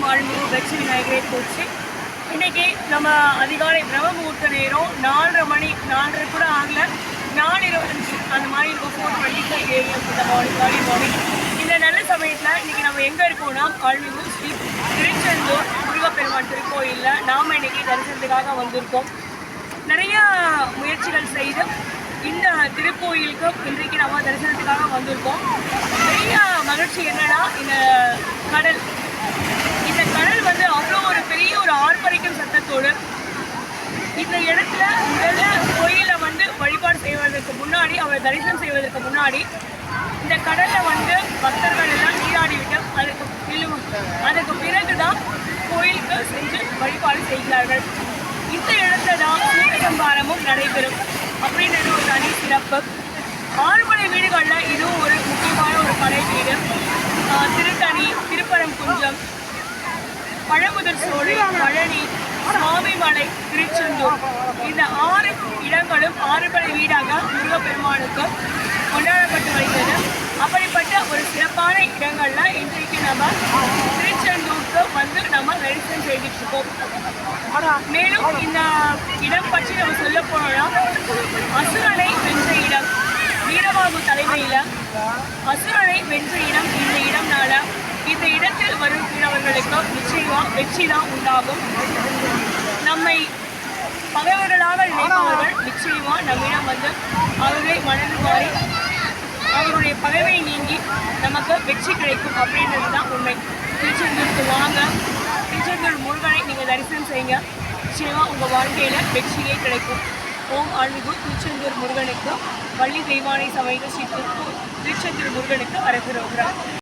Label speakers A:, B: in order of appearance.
A: வணக்கம் ஆழ்மிகு வெற்றி விநாயகரை போச்சு. இன்னைக்கு நம்ம அதிகாலை பிரம்ம முகூர்த்த நேரம் நாலரை மணி நாலரை கூட ஆகல. நாலு இருபத்தஞ்சு அந்த மாதிரி இருக்கும் ஃபோர் டுவெண்ட்டி ஃபைவ் ஏஎம் இந்த மார்னிங் மார்னிங் மார்னிங் இந்த நல்ல சமயத்தில் இன்னைக்கு நம்ம எங்கே இருக்கோம்னா ஆழ்மிகு ஸ்ரீ திருச்செந்தூர் முருகப்பெருமான் திருக்கோயிலில் நாம் இன்னைக்கு தரிசனத்துக்காக வந்திருக்கோம். நிறைய முயற்சிகள் செய்து இந்த திருக்கோயிலுக்கு இன்றைக்கு நம்ம தரிசனத்துக்காக வந்திருக்கோம். நிறைய மகிழ்ச்சி என்னன்னா இந்த கடல் இந்த கடல் வந்து அவ்வளோ ஒரு பெரிய ஒரு ஆர்ப்பரிக்கும் இந்த இடத்துல முதல்ல கோயிலில் வந்து வழிபாடு செய்வதற்கு முன்னாடி அவர் தரிசனம் செய்வதற்கு முன்னாடி இந்த கடலில் வந்து பக்தர்கள் எல்லாம் நீராடிவிட்டு அதுக்கு பிழு அதுக்கு பிறகுதான் கோயிலுக்கு சென்று வழிபாடு செய்கிறார்கள். இந்த இடத்துல தான் சூரியசம்பாரமும் நடைபெறும் அப்படின்றது ஒரு தனி சிறப்பு. ஆறுபடை வீடுகளில் இதுவும் ஒரு முக்கியமான ஒரு படை வீடு. ஆஹ் திருத்தணி திருப்பரங்குன்றம் பழமுதல் சோலை பழனி சுவாமிமலை திருச்செந்தூர். இந்த ஆறு இடங்களும் ஆறுபடை வீடாக முருகப்பெருமானுக்கு கொண்டாடப்பட்டு வருகிறது. அப்படிப்பட்ட ஒரு சிறப்பான இடங்கள்ல இன்றைக்கு நம்ம திருச்செந்தூருக்கு வந்து நம்ம தரிசனம் செய்துட்டு இருக்கோம் மேலும் இந்த இடம் பற்றி நம்ம சொல்ல போனோம்னா அசுரனை வென்ற இடம் வீரபாபு தலைமையில அசுரனை வென்ற இடம் இந்த இடம்னால இந்த இடத்தில் வருகிறவர்களுக்கு நிச்சயமா வெற்றி தான் உண்டாகும். நம்மை பகைவர்களாக நினைப்பவர்கள் நிச்சயமா நம்மிடம் வந்து அவர்களை மனது மாறி அவருடைய பகைவை நீங்கி நமக்கு வெற்றி கிடைக்கும் அப்படின்றது தான் உண்மை. திருச்செந்தூருக்கு வாங்க. திருச்செந்தூர் முருகனை நீங்கள் தரிசனம் செய்யுங்க. நிச்சயமா உங்கள் வாழ்க்கையில் வெற்றியே கிடைக்கும். ஓம் ஆழ்மிகு திருச்செந்தூர் முருகனுக்கு வள்ளி தெய்வானை சமையல் ஸ்ரீ திருச்செந்தூர் முருகனுக்கு அரசு